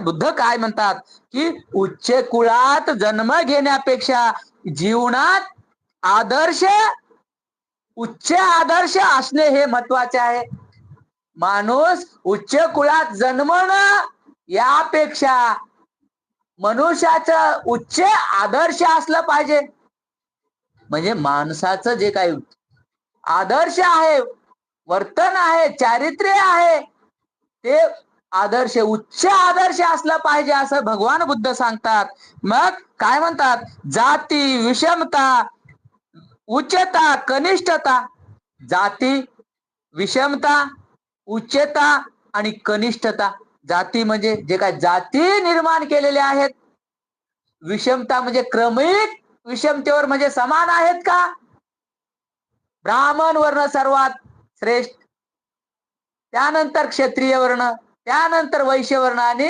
बुद्ध काय म्हणतात? की उच्च कुळात जन्म घेण्यापेक्षा जीवनात आदर्श उच्च आदर्श असणे हे महत्त्वाचे आहे. माणूस उच्च कुळात जन्मणं यापेक्षा मनुष्याचं उच्च आदर्श असलं पाहिजे. म्हणजे माणसाचं जे काही आदर्श आहे वर्तन आहे चारित्र्य आहे ते आदर्श उच्च आदर्श असला पाहिजे असं भगवान बुद्ध सांगतात. मग काय म्हणतात? जाती विषमता उच्चता कनिष्ठता. जाती विषमता उच्चता आणि कनिष्ठता. जाती म्हणजे जे काय जाती निर्माण केलेल्या आहेत. विषमता म्हणजे क्रमिक विषमतेवर म्हणजे समान आहेत का? ब्राह्मण वर्ण सर्वात श्रेष्ठ. त्यानंतर क्षत्रिय वर्ण त्यानंतर वैश्यवर्णाने